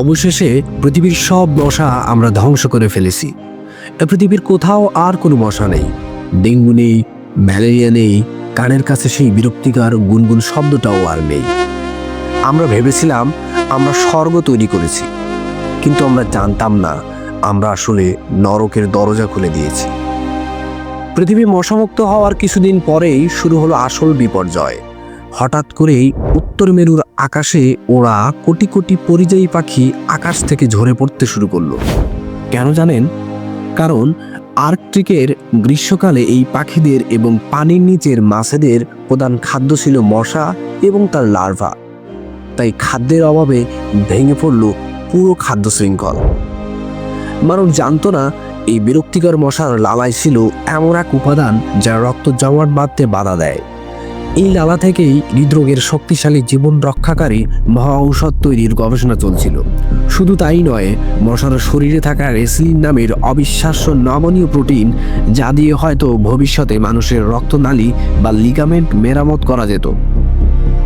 অবশেষে পৃথিবীর সব মশা আমরা ধ্বংস করে ফেলেছি। পৃথিবীর কোথাও আর কোনো মশা নেই। ডেঙ্গু নেই, ম্যালেরিয়া নেই, কানের কাছে সেই বিরক্তিকর গুনগুন শব্দটাও আর নেই। আমরা ভেবেছিলাম আমরা স্বর্গ তৈরি করেছি, কিন্তু আমরা জানতাম না আমরা আসলে নরকের দরজা খুলে দিয়েছি। পৃথিবী মশামুক্ত হওয়ার কিছুদিন পরেই শুরু হলো আসল বিপর্যয়। হঠাৎ করেই উত্তর মেরুর আকাশে ওরা কোটি কোটি পরিযায়ী পাখি আকাশ থেকে ঝরে পড়তে শুরু করল। কেন জানেন? কারণ আর্কটিকের গ্রীষ্মকালে এই পাখিদের এবং পানির নিচের মাছেদের প্রধান খাদ্য ছিল মশা এবং তার লার্ভা। তাই খাদ্যের অভাবে ভেঙে পড়ল পুরো খাদ্য শৃঙ্খল। মানুষ জানত না, এই বিরক্তিকর মশার লালায় ছিল এমন এক উপাদান যা রক্ত জমাট বাঁধতে বাধা দেয়। এই লালা থেকেই হৃদরোগের শক্তিশালী জীবন রক্ষাকারী মহা ঔষধ তৈরির গবেষণা চলছিল। শুধু তাই নয়, মশার শরীরে থাকা রেসলিন নামের অবিশ্বাস্য নমনীয় প্রোটিন যা দিয়ে হয়তো ভবিষ্যতে মানুষের রক্তনালী বা লিগামেন্ট মেরামত করা যেত।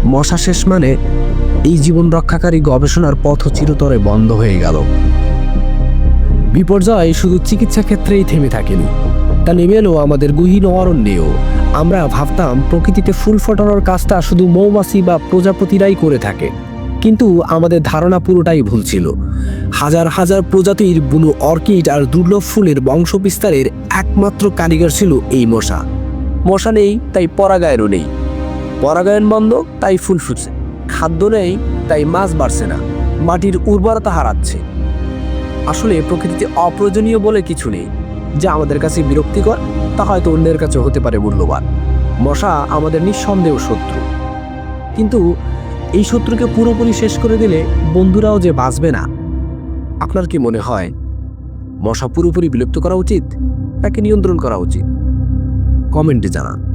মশা শেষ মানে এই জীবন রক্ষাকারী গবেষণার পথ চিরতরে বন্ধ হয়ে গেল। বিপর্যয় শুধু চিকিৎসা ক্ষেত্রেই থেমে থাকেনি। তা নেমে এলো আমাদের গহীন অরণ্যেও। আমরা ভাবতাম প্রকৃতিতে ফুল ফোটানোর কাজটা শুধু মৌমাছি বা প্রজাপতিরাই করে থাকে। কিন্তু আমাদের ধারণা পুরোটাই ভুল ছিল। হাজার হাজার প্রজাতির বুনো অর্কিড আর দুর্লভ ফুলের বংশ বিস্তারের একমাত্র কারিগর ছিল এই মশা। মশা নেই, তাই পরাগায়নও নেই। পরাগায়ন বন্ধ, তাই ফুল ফুটছে। খাদ্য নেই, তাই মাছ বাড়ছে না। মাটির উর্বরতা হারাচ্ছে। আসলে প্রকৃতিতে অপ্রয়োজনীয় বলে কিছু নেই। যা আমাদের কাছে বিরক্তিকর তা হয়তো অন্যের কাছে হতে পারে, মূল্যবান। মশা আমাদের নিঃসন্দেহ শত্রু। কিন্তু এই শত্রুকে পুরোপুরি শেষ করে দিলে বন্ধুরাও যে বাঁচবে না, আপনার কি মনে হয়? মশা পুরোপুরি বিলুপ্ত করা উচিত তাকে নিয়ন্ত্রণ করা উচিত? কমেন্টে জানান।